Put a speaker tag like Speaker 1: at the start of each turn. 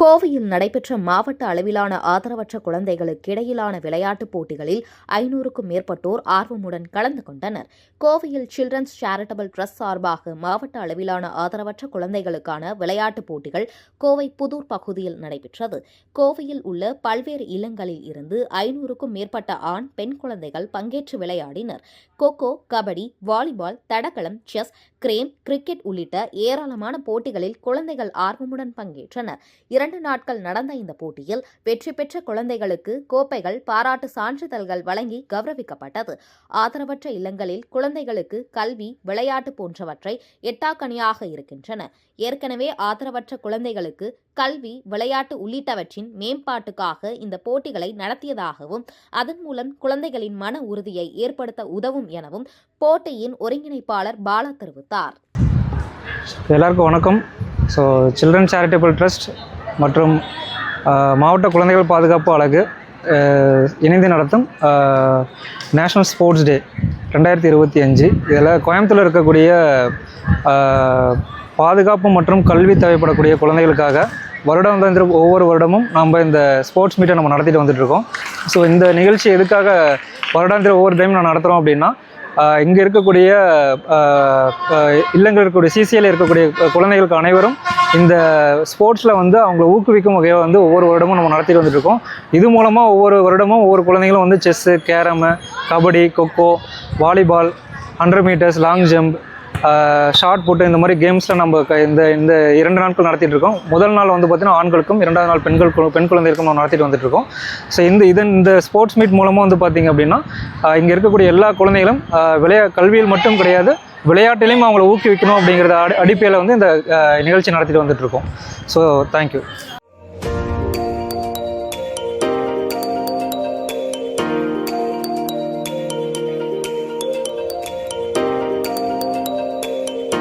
Speaker 1: கோவையில் நடைபெற்ற மாவட்ட அளவிலான ஆதரவற்ற குழந்தைகளுக்கு இடையிலான விளையாட்டுப் போட்டிகளில் ஐநூறுக்கும் மேற்பட்டோர் ஆர்வமுடன் கலந்து கொண்டனர். கோவையில் சில்ட்ரன்ஸ் சேரிட்டபிள் ட்ரஸ்ட் சார்பாக மாவட்ட அளவிலான ஆதரவற்ற குழந்தைகளுக்கான விளையாட்டுப் போட்டிகள் கோவை புதூர் பகுதியில் நடைபெற்றது. கோவையில் உள்ள பல்வேறு இல்லங்களில் இருந்து ஐநூறுக்கும் மேற்பட்ட ஆண் பெண் குழந்தைகள் பங்கேற்று விளையாடினர். கோகோ கபடி வாலிபால் தடகளம் செஸ் கிரேம் கிரிக்கெட் உள்ளிட்ட ஏராளமான போட்டிகளில் குழந்தைகள் ஆர்வமுடன் பங்கேற்றனர். இரண்டு நாட்கள் நடந்த இந்த போட்டியில் வெற்றி பெற்ற குழந்தைகளுக்கு கோப்பைகள் பாராட்டு சான்றிதழ்கள் வழங்கி கௌரவிக்கப்பட்டது. ஆதரவற்ற இல்லங்களில் குழந்தைகளுக்கு கல்வி விளையாட்டு போன்றவற்றை எட்டாக்கனியாக இருக்கின்றன. ஏற்கனவே ஆதரவற்ற குழந்தைகளுக்கு கல்வி விளையாட்டு உள்ளிட்டவற்றின் மேம்பாட்டுக்காக இந்த போட்டிகளை நடத்தியதாகவும் அதன் மூலம் குழந்தைகளின் மன உறுதியை ஏற்படுத்த உதவும் எனவும் போட்டியின் ஒருங்கிணைப்பாளர் பாலா தெரிவித்தார்.
Speaker 2: எல்லாருக்கும் வணக்கம். ஸோ சில்ட்ரன் சேரிட்டபிள் ட்ரஸ்ட் மற்றும் மாவட்ட குழந்தைகள் பாதுகாப்பு அழகு இணைந்து நடத்தும் நேஷ்னல் ஸ்போர்ட்ஸ் டே ரெண்டாயிரத்தி இருபத்தி அஞ்சு. இதில் கோயம்புத்தூரில் இருக்கக்கூடிய பாதுகாப்பு மற்றும் கல்வி தேவைப்படக்கூடிய குழந்தைகளுக்காக வருடம் வந்து ஒவ்வொரு வருடமும் நம்ம இந்த ஸ்போர்ட்ஸ் மீட்டை நம்ம நடத்திட்டு வந்துட்டுருக்கோம் ஸோ இந்த நிகழ்ச்சி எதுக்காக வருடாந்திர ஒவ்வொரு டைம் நான் நடத்துகிறோம் அப்படின்னா இங்கே இருக்கக்கூடிய இல்லங்கள் இருக்கக்கூடிய சிசிஎல் இருக்கக்கூடிய குழந்தைகளுக்கு அனைவரும் இந்த ஸ்போர்ட்ஸில் வந்து அவங்கள ஊக்குவிக்கும் வகையாக வந்து ஒவ்வொரு வருடமும் நம்ம நடத்திட்டு வந்துட்டுருக்கோம். இது மூலமாக ஒவ்வொரு வருடமும் ஒவ்வொரு குழந்தைகளும் வந்து chess carrom kabaddi kho kho volleyball hundred meters long jump shot put இந்த மாதிரி கேம்ஸில் நம்ம இந்த இந்த இரண்டு நாட்கள் நடத்திட்டு இருக்கோம். முதல் நாள் வந்து பார்த்தீங்கன்னா ஆண்களுக்கும் இரண்டாவது நாள் பெண்கள் பெண் குழந்தைகளுக்கும் நம்ம நடத்திட்டு வந்துட்டு இருக்கோம். ஸோ இந்த இதன் இந்த ஸ்போர்ட்ஸ் மீட் மூலமாக வந்து பார்த்தீங்க அப்படின்னா இங்கே இருக்கக்கூடிய எல்லா குழந்தைகளும் விளையா கல்வியில் மட்டும் கிடையாது விளையாட்டிலையும் அவங்கள ஊக்குவிக்கணும் அப்படிங்கிறத அடி அடிப்படையில் வந்து இந்த நிகழ்ச்சி நடத்திட்டு வந்துட்டு இருக்கோம். So thank you